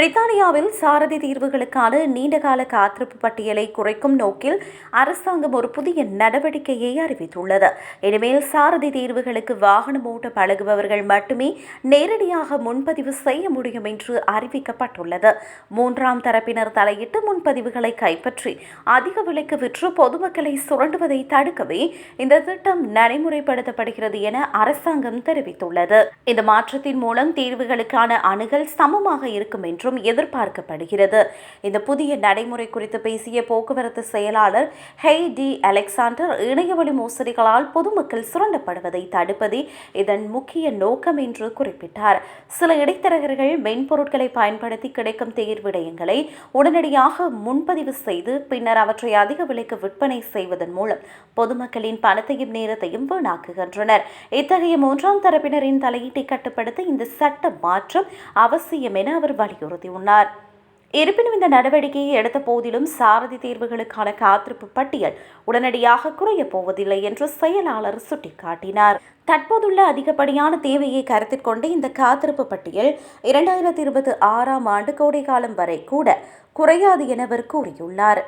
பிரித்தானியாவில் சாரதி தீர்வுகளுக்கான நீண்டகால காத்திருப்பு பட்டியலை குறைக்கும் நோக்கில் அரசாங்கம் ஒரு புதிய நடவடிக்கையை அறிவித்துள்ளது. இனிமேல் சாரதி தீர்வுகளுக்கு வாகனம் ஓட்ட பழகுபவர்கள் மட்டுமே நேரடியாக முன்பதிவு செய்ய முடியும் என்று அறிவிக்கப்பட்டுள்ளது. மூன்றாம் தரப்பினர் தலையிட்டு முன்பதிவுகளை கைப்பற்றி அதிக விலைக்கு விற்று பொதுமக்களை சுரண்டுவதை தடுக்கவே இந்த திட்டம் நடைமுறைப்படுத்தப்படுகிறது என அரசாங்கம் தெரிவித்துள்ளது. இந்த மாற்றத்தின் மூலம் தீர்வுகளுக்கான அணுகல் சமமாக இருக்கும் என்றும் எதிர்பார்க்கப்படுகிறது. இந்த புதிய நடைமுறை குறித்து பேசிய போக்குவரத்து செயலாளர் ஹெய் டி அலெக்சாண்டர் இணையவழி மோசடிகளால் பொதுமக்கள் சுரண்டப்படுவதை தடுப்பதே இதன் முக்கிய நோக்கம் என்று குறிப்பிட்டார். சில இடைத்தரகர்கள் மென்பொருட்களை பயன்படுத்தி கிடைக்கும் தேர்விடயங்களை உடனடியாக முன்பதிவு செய்து பின்னர் அவற்றை அதிக விலைக்கு விற்பனை செய்வதன் மூலம் பொதுமக்களின் பணத்தையும் நேரத்தையும் வீணாக்குகின்றனர். இத்தகைய மூன்றாம் தரப்பினரின் தலையீட்டை கட்டுப்படுத்த இந்த சட்ட மாற்றம் அவசியம் என அவர் வலியுறுத்தியுள்ளார் இருப்பினும் இந்த நடவடிக்கையை எடுத்த போதிலும் சாரதி தேர்வுகளுக்கான காத்திருப்பு பட்டியல் உடனடியாக குறையப் போவதில்லை என்று செயலாளர் சுட்டிக்காட்டினார். தற்போதுள்ள அதிகப்படியான தேவையை கருத்தில் கொண்டு இந்த காத்திருப்பு பட்டியல் இரண்டாயிரத்தி இருபத்தி ஆறாம் ஆண்டு கோடை காலம் வரை கூட குறையாது என அவர் கூறியுள்ளார்.